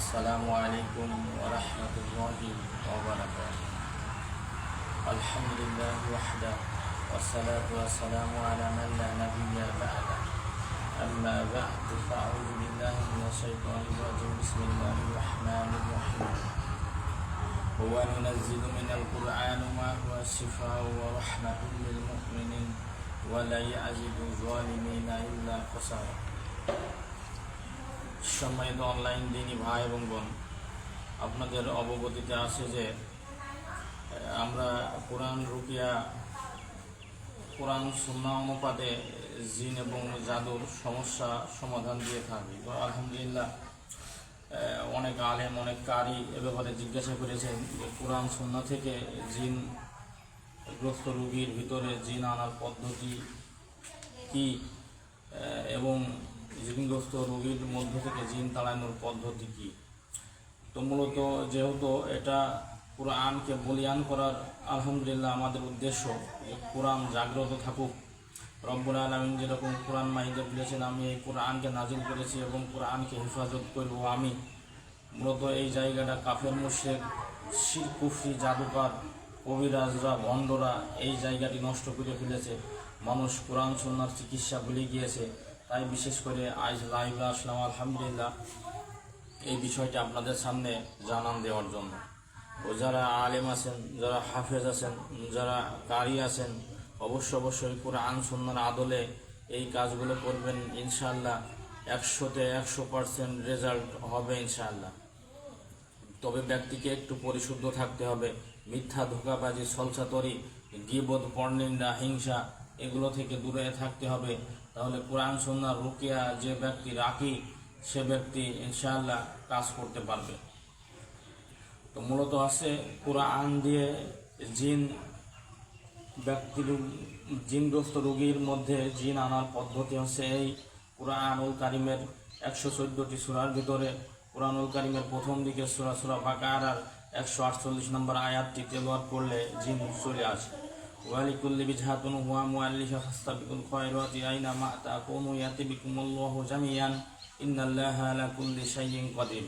السلام عليكم ورحمة الله وبركاته. الحمد لله وحده والصلاة والسلام على من لا نبي بعده. أما بعد فأعوذ بالله من الشيطان الرجيم. بسم الله الرحمن الرحيم. هو ننزل من القرآن ما هو شفاء ورحمة للمؤمنين ولا يعزب الظالمين إلا خسارة. সম্মানিত অনলাইন দিনী ভাই এবং বোন, আপনাদের অবগতিতে আছে যে আমরা কোরআন রুকিয়া, কোরআন সুন্না অনুপাতে জিন এবং জাদুর সমস্যা সমাধান দিয়ে থাকি। তো আলহামদুলিল্লাহ অনেক আলেম, অনেক কারি এ ব্যাপারে জিজ্ঞাসা করেছেন যে, কোরআন সুন্না থেকে জিন গ্রস্ত রুগীর ভিতরে জিন আনার পদ্ধতি কি? এবং জিনগ্রস্ত রোগীর মধ্য থেকে জিন তাড়ানোর পদ্ধতি কি? তো মূলত যেহেতু এটা কোরআনকে বলিয়ান করার আলহামদুলিল্লাহ আমাদের উদ্দেশ্য যে কোরআন জাগ্রত থাকুক। রব্বুল আলমিন যেরকম কোরআন মাহিদে বলেছেন, আমি এই কোরআনকে নাজিল করেছি এবং কোরআনকে হেফাজত করব আমি। মূলত এই জায়গাটা কাফের মুশেক শির, কুফরি, জাদুকার, কবিরাজরা, ভণ্ডরা এই জায়গাটি নষ্ট করে ফেলেছে। মানুষ কোরআন সন্ন্যার চিকিৎসা ভুলে গিয়েছে। তাই বিশেষ করে আজ লাইভে আসলাম, আলহামদুলিল্লাহ। এই বিষয়টি আপনাদের সামনে জানান দেওয়ার জন্য। ও যারা আলেম আছেন, যারা হাফেজ আছেন, যারা কারি আছেন, অবশ্য অবশ্যই কোরআন, সুন্নার আদলে এই কাজগুলো করবেন ইনশাল্লাহ একশোতে একশো পার্সেন্ট রেজাল্ট হবে ইনশাল্লাহ তবে ব্যক্তিকে একটু পরিশুদ্ধ থাকতে হবে। মিথ্যা ধোকাবাজি সলসাতরি গিবদ, পর্নিন্দা, হিংসা এগুলো থেকে দূরে থাকতে হবে। তাহলে কোরআন সন্ন্যার রুকিয়া যে ব্যক্তি রাখি, সে ব্যক্তি ইনশাআল্লাহ কাজ করতে পারবে। তো মূলত আছে কোরআন দিয়ে জিন ব্যক্তির জিনগ্রস্ত রোগীর মধ্যে জিন আনার পদ্ধতি হচ্ছে এই কোরআনুল কারিমের একশো চোদ্দোটি সুরার ভিতরে। কোরআনুল কারিমের প্রথম দিকে সুরা সুরা বাকার আর একশো আটচল্লিশ নম্বর আয়াতটি তেলোয়ার করলে জিন চলে আসে। ওয়ালিকুল্লি বিজহাতুন হুয়া মুআল্লিফা ফাস্তাবিকুল খায়রাতি আইনা মা তাকুমু ইয়াতি বিকুমুল্লাহু জামিয়ান। ইন্নাল্লাহা আলা কুল্লি শাইইন কাদির।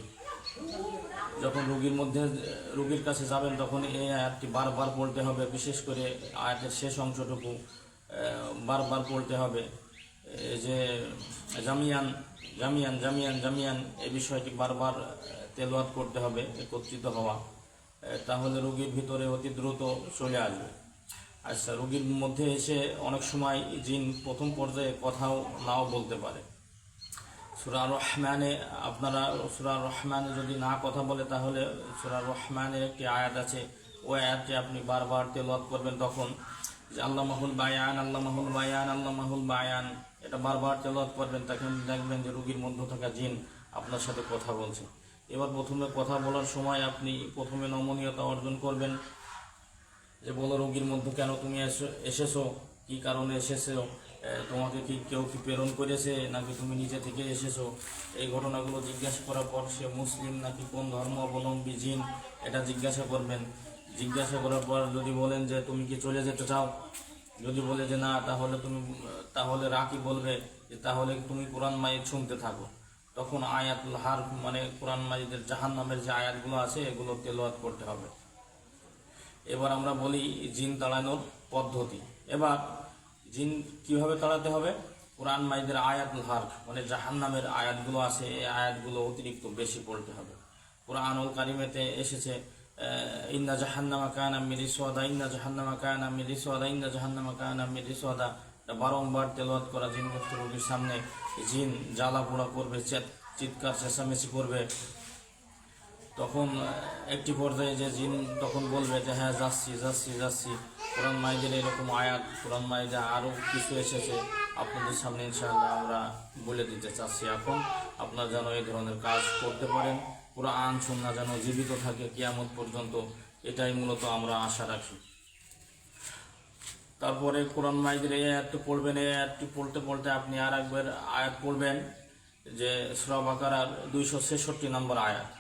যখন রোগীর মধ্যে রোগীর কাছে যাবেন তখন এই আয়াতটি বারবার পড়তে হবে বিশেষ করে আয়াতের শেষ অংশটুকু বারবার পড়তে হবে। যে জামিয়ান জামিয়ান জামিয়ান জামিয়ান এই বিষয়টি বারবার আহ, তেলাওয়াত করতে হবে একত্রিত হওয়া। তাহলে রোগীর ভিতরে অতি দ্রুত চলে আসবে। আচ্ছা রোগীর মধ্যে এসে অনেক সময় জিন প্রথম পর্যায়ে কথাও নাও বলতে পারে। সুরা রহমানে আপনারা, সুরা রহমানে যদি না কথা বলে, তাহলে সুরা রহমানের একটি আয়াত আছে। ওই আয়াতটি আপনি বারবার তেলাওয়াত করবেন তখন। যে আল্লাহ মাহুল বায়ান আল্লাহ মাহুল বায়ান আল্লাহ মাহুল বায়ান। এটা বারবার তেলাওয়াত করবেন তখন দেখবেন যে রুগীর মধ্যে থাকা জিন আপনার সাথে কথা বলছে। এবার প্রথমে কথা বলার সময় আপনি প্রথমে নমনীয়তা অর্জন করবেন। যে বলো রোগীর মধ্যে কেন তুমি এসো- এসেছ? কি কারণে এসেছ? তোমাকে কি কেউ কি প্রেরণ করেছে? নাকি তুমি নিজে থেকে এসেছ? এই ঘটনাগুলো জিজ্ঞাসা করার পর সে মুসলিম নাকি কোন ধর্ম অবলম্বী জিন? এটা জিজ্ঞাসা করবেন। জিজ্ঞাসা করার পর যদি বলেন যে তুমি কি চলে যেতে চাও? যদি বলে যে না, তাহলে তুমি, তাহলে রাকি বলবে যে তাহলে তুমি কোরআন মাইদ শুনতে থাকো। তখন আয়াতুল হার মানে কোরআন মাজিদের জাহান নামের যে আয়াতগুলো আছে, এগুলো তেলোয়াত করতে হবে। এবার আমরা বলি জিন তাড়ানোর পদ্ধতি। এবার জিন কীভাবে তাড়াতে হবে? কোরআন মাইদের আয়াত হার মানে জাহান নামের আয়াতগুলো আছে, এই আয়াতগুলো অতিরিক্ত বেশি পড়তে হবে। কোরআনুল কারিমেতে এসেছে ইন্না জাহান্নামা কায়না মিরি সোয়াদা, ইন্না জাহান্নামা কায়না মিরি সোয়াদা, ইন্না জাহান্নামা কায়না মিরি সোয়াদা। এটা বারংবার তেলাওয়াত করা জিনগ্রস্ত রোগীর সামনে। জিন জ্বালা পোড়া করবে চিৎকার, চেঁচামেচি করবে তখন একটি পর্যায়ে যে জিন তখন বলবে যে হ্যাঁ যাচ্ছি যাচ্ছি যাচ্ছি। কোরআন মাইদের এরকম আয়াত, কোরআন মাইদে আরও কিছু এসেছে। আপনাদের সামনে ইনশাআল্লাহ আমরা বলে দিতে চাচ্ছি এখন, আপনারা যেন এই ধরনের কাজ করতে পারেন। কোরআন সন্না যেন জীবিত থাকে কিয়ামত পর্যন্ত, এটাই মূলত আমরা আশা রাখি। তারপরে কোরআন মাইদের এই আয়াতটি পড়বেন, এই আয়াতটি পড়তে পড়তে আপনি আর একবার আয়াত পড়বেন, যে সুরা বাকারার দুইশো ছেষট্টি নম্বর আয়াত।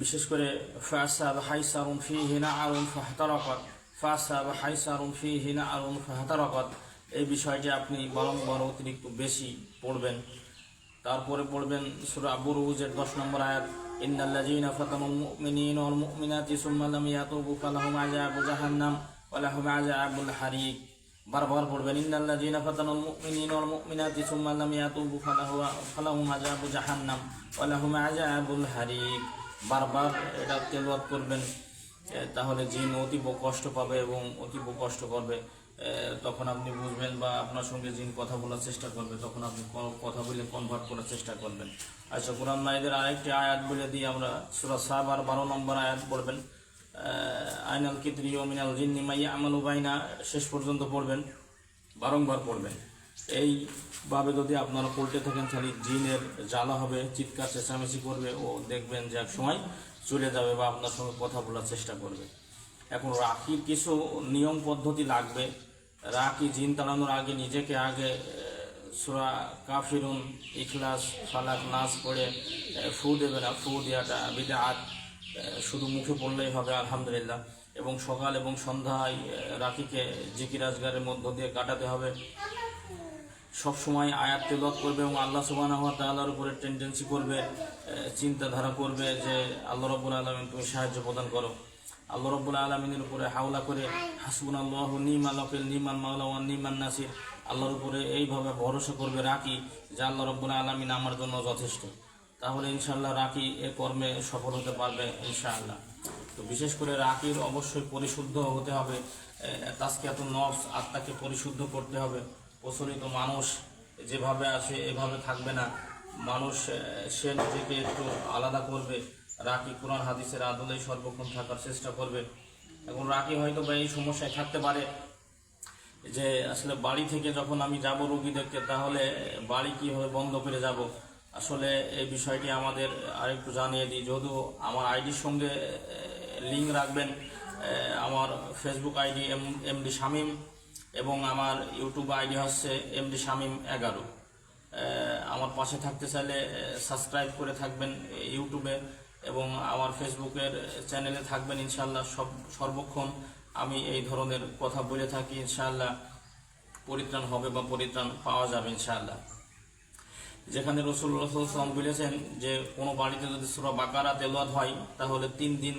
বিশেষ করে ফাসাব হাইসারুন ফি হিনা আরুন ফাহতারকত, ফাসাব হাইসারুন ফি হিনা আরুন ফাহতারকত। এই বিষয়টি আপনি বারংবার অতিরিক্ত বেশি পড়বেন। তারপরে পড়বেন সুরা বুরুজের দশ নম্বর আয়াত, ইন্নাল্লাযীনা ফাতানুল মুমিনিনা ওয়াল মুমিনাতি সুম্মা লাম ইয়াতুবু ফালাহুম আযাবু জাহান্নাম ওয়া লাহুম আযাবুল হারিক। বারবার পড়বেন, ইন্নাল্লাযীনা ফাতানুল মুমিনিনা ওয়াল মুমিনাতি সুম্মা লাম ইয়াতুবু ফালাহু ফালাহুম আযাবু জাহান্নাম ওয়া লাহুম আযাবুল হারিক। বারবার এটা তেলাওয়াত করবেন তাহলে জিন অতীব কষ্ট পাবে এবং অতীব কষ্ট করবে তখন আপনি বুঝবেন বা আপনার সঙ্গে জিন কথা বলার চেষ্টা করবে, তখন আপনি কথা বলে কনভার্ট করার চেষ্টা করবেন। আচ্ছা কোরআন মাইদের আরেকটি আয়াত বলে দিয়ে আমরা, সুরা সাব আর বারো নম্বর আয়াত পড়বেন। আইনাল কিতরি ও মিনাল জিন্নি মাইয়া আমালু বাইনা, শেষ পর্যন্ত পড়বেন, বারংবার পড়বেন। এইভাবে যদি আপনারা পড়তে থাকেন, তাহলে জিনের জ্বালা হবে, চিৎকার, চেঁচামেচি করবে ও দেখবেন যে এক সময় চলে যাবে বা আপনার সঙ্গে কথা বলার চেষ্টা করবে। এখন রাখির কিছু নিয়ম পদ্ধতি লাগবে। রাখি জিন তাড়ানোর আগে নিজেকে আগে সুরা কাফিরুন, ইখলাস, ফালাক নাচ করে ফু দেবে না। ফু দেওয়াটা বিদাত শুধু মুখে পড়লেই হবে, আলহামদুলিল্লাহ। এবং সকাল এবং সন্ধ্যায় রাখিকে জিকির আজগারের মধ্য দিয়ে কাটাতে হবে। সব সময় আয়াত তেলত করবে এবং আল্লাহ ওয়া তাআলার উপরে টেন্ডেন্সি করবে চিন্তাধারা করবে যে আল্লাহ রাব্বুল আলামিন তুমি সাহায্য প্রদান করো। আল্লাহ রাব্বুল আলামিনের উপরে হাওলা করে, হাসবুনাল্লাহু নিমাল ওয়াকিল নিমান মাওলা ওয়া নিমান নাসির। আল্লাহর উপরে এইভাবে ভরসা করবে রাখি যে আল্লাহ রাব্বুল আলামিন আমার জন্য যথেষ্ট। তাহলে ইনশাআল্লাহ রাখি এ কর্মে সফল হতে পারবে ইনশাআল্লাহ। তো বিশেষ করে রাকির অবশ্যই পরিশুদ্ধ হতে হবে তাস্কিয়াত নফস, আত্মাকে পরিশুদ্ধ করতে হবে। প্রচলিত মানুষ যেভাবে আছে, এভাবে থাকবে না। মানুষ সে নিজেকে একটু আলাদা করবে। রাকি কোরআন হাদিসের আদলেই সর্বক্ষণ থাকার চেষ্টা করবে। এখন রাকি হয়তো বা এই সমস্যায় থাকতে পারে যে, আসলে বাড়ি থেকে যখন আমি যাব রোগী দেখতে তাহলে বাড়ি কীভাবে বন্ধ করে যাব? আসলে এই বিষয়টি আমাদের আরেকটু জানিয়ে দিই। যদিও আমার আইডির সঙ্গে লিঙ্ক রাখবেন আমার Facebook ID M, MD Shamim. এবং আমার ইউটিউব আইডি হচ্ছে এমডি শামীম এগারো। আমার পাশে থাকতে চাইলে সাবস্ক্রাইব করে থাকবেন ইউটিউবে এবং আমার ফেসবুকের চ্যানেলে থাকবেন ইনশাল্লাহ সব, সর্বক্ষণ আমি এই ধরনের কথা বলে থাকি। ইনশাআল্লাহ পরিত্রাণ হবে বা পরিত্রাণ পাওয়া যাবে ইনশাআল্লাহ। যেখানে রসুল্লাহাম বলেছেন যে, কোনো বাড়িতে যদি সুরা বাকারা তেলোয়াত হয়, তাহলে তিন দিন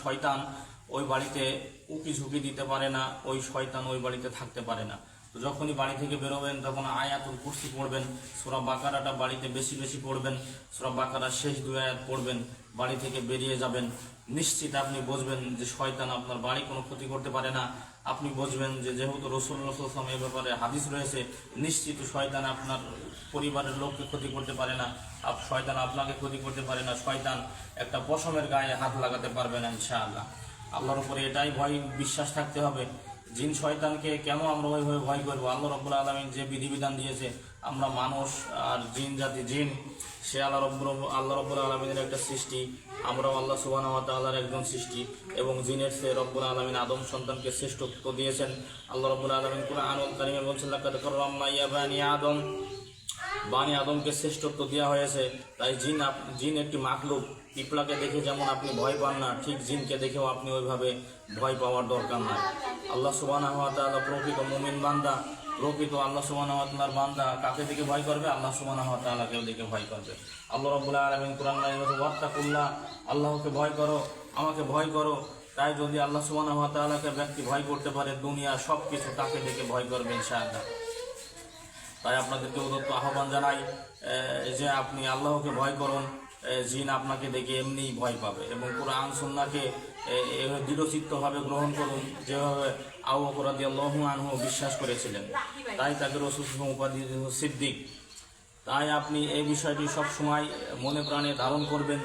শয়তান ওই বাড়িতে উকি ঝুঁকি দিতে পারে না, ওই শয়তান ওই বাড়িতে থাকতে পারে না। তো যখনই বাড়ি থেকে বেরোবেন, তখন আয়াতুল কুর্সি পড়বেন, সোরা বাকারাটা বাড়িতে বেশি বেশি পড়বেন, সুরা বাকারার শেষ দুই আয়াত পড়বেন, বাড়ি থেকে বেরিয়ে যাবেন। নিশ্চিত আপনি বুঝবেন যে শয়তান আপনার বাড়ি কোনো ক্ষতি করতে পারে না। আপনি বুঝবেন যে যেহেতু রসুল্লাহাম এ ব্যাপারে হাদিস রয়েছে, নিশ্চিত শয়তান আপনার পরিবারের লোককে ক্ষতি করতে পারে না। শয়তান আপনাকে ক্ষতি করতে পারে না। শয়তান একটা পশমের গায়ে হাত লাগাতে পারবে না, ইনশাআল্লাহ। আল্লাহর উপরে এটাই ভয়, বিশ্বাস থাকতে হবে। জিন শয়তানকে কেন আমরা ওইভাবে ভয় করব? আল্লাহ রব্বুল আলমিন যে বিধিবিধান দিয়েছে, আমরা মানুষ আর জিন জাতি জিন, সে আল্লাহ রব্বুল আল্লাহ রব্বুল আলমিনের একটা সৃষ্টি, আমরাও আল্লাহ সুবাহ তাল্লাহর একজন সৃষ্টি এবং জিনের সে রব্বুল আলমিন আদম সন্তানকে শ্রেষ্ঠত্ব দিয়েছেন। আল্লাহ রব্বুল আলমিন কোরআন কারিমে বলছেন আদম। বানি আদমকে শ্রেষ্ঠত্ব দেওয়া হয়েছে। তাই জিন জিন একটি মাকলুক পিপলাকে দেখে যেমন আপনি ভয় পান না, ঠিক জিনকে দেখেও আপনি ওইভাবে ভয় পাওয়ার দরকার নাই। আল্লাহ সুবাহ প্রকৃত মুমিন বান্দা, প্রকৃত আল্লাহ সুবাহ বান্দা কাকে দেখে ভয় করবে? আল্লাহ সুবাহ তাআলাকেও দেখে ভয় করবে। আল্লাহ রব্বুল্লাহ আলমিন কোরআন ওয়াত্তাকুল্লাহ, আল্লাহকে ভয় করো, আমাকে ভয় করো। তাই যদি আল্লাহ সুবাহ তাআলাকে ব্যক্তি ভয় করতে পারে, দুনিয়া সব কিছু তাকে দেখে ভয় করবে ইনশাআল্লাহ। তাই আপনাদেরকে উদত্ত আহ্বান জানাই যে আপনি আল্লাহকে ভয় করুন জিন আপনাকে দেখে এমনিই ভয় পাবে এবং কোরআন সন্নাকে দৃঢ়চিত্তভাবে গ্রহণ করুন, যেভাবে আউ অপরাধী আল্লাহ আনহু বিশ্বাস করেছিলেন। তাই তাকে রসুল উপাধি সিদ্দিক। তাই আপনি এই বিষয়টি সব সময় মনে প্রাণে ধারণ করবেন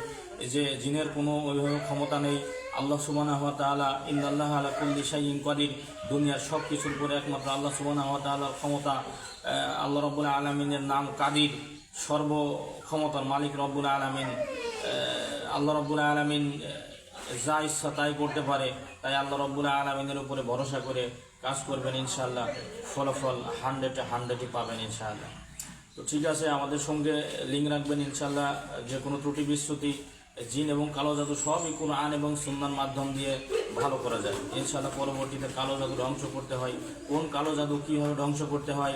যে জিনের কোনো ওইভাবে ক্ষমতা নেই। আল্লাহ সুবানা হওয়া তালা ইন্দাল্লাহ আলা কুল্লি কদির। দুনিয়ার সব কিছুর উপরে একমাত্র আল্লাহ সুবানা হওয়া তালার ক্ষমতা আল্লাহ রব্বুল আলমিনের নাম কাদির। সর্ব ক্ষমতার মালিক রব্বুল আলমিন আল্লাহ রব্বুল আলমিন যা ইচ্ছা তাই করতে পারে, তাই আল্লাহ রব্বুল আলমিনের উপরে ভরসা করে কাজ করবেন ইনশাল্লাহ ফলাফল হান্ড্রেডে হান্ড্রেডই পাবেন ইনশাআল্লাহ। তো ঠিক আছে, আমাদের সঙ্গে লিঙ্ক রাখবেন ইনশাল্লাহ যে কোনো ত্রুটি বিশ্রুতি জিন এবং কালো জাদু সবই কোনো আন এবং সুন্নার মাধ্যম দিয়ে ভালো করা যায়। ইনশাল্লাহ পরবর্তীতে কালো জাদু ধ্বংস করতে হয়। কোন কালো জাদু কীভাবে ধ্বংস করতে হয়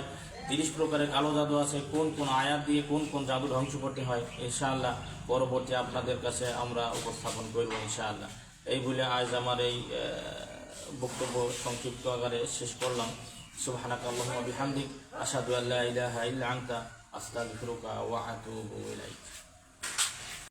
তিরিশ প্রকারের কালো জাদু আছে, কোন কোন আয়াত দিয়ে কোন কোন জাদু ধ্বংস করতে হয়, ইনশাআল্লাহ পরবর্তী আপনাদের কাছে আমরা উপস্থাপন করব ইনশাআল্লাহ। এই বলে আজ আমার এই বক্তব্য সংক্ষিপ্ত আকারে শেষ করলাম। সুবহানাক আল্লাহুম্মা বিহামদিক, আশহাদু আল্লা ইলাহা ইল্লা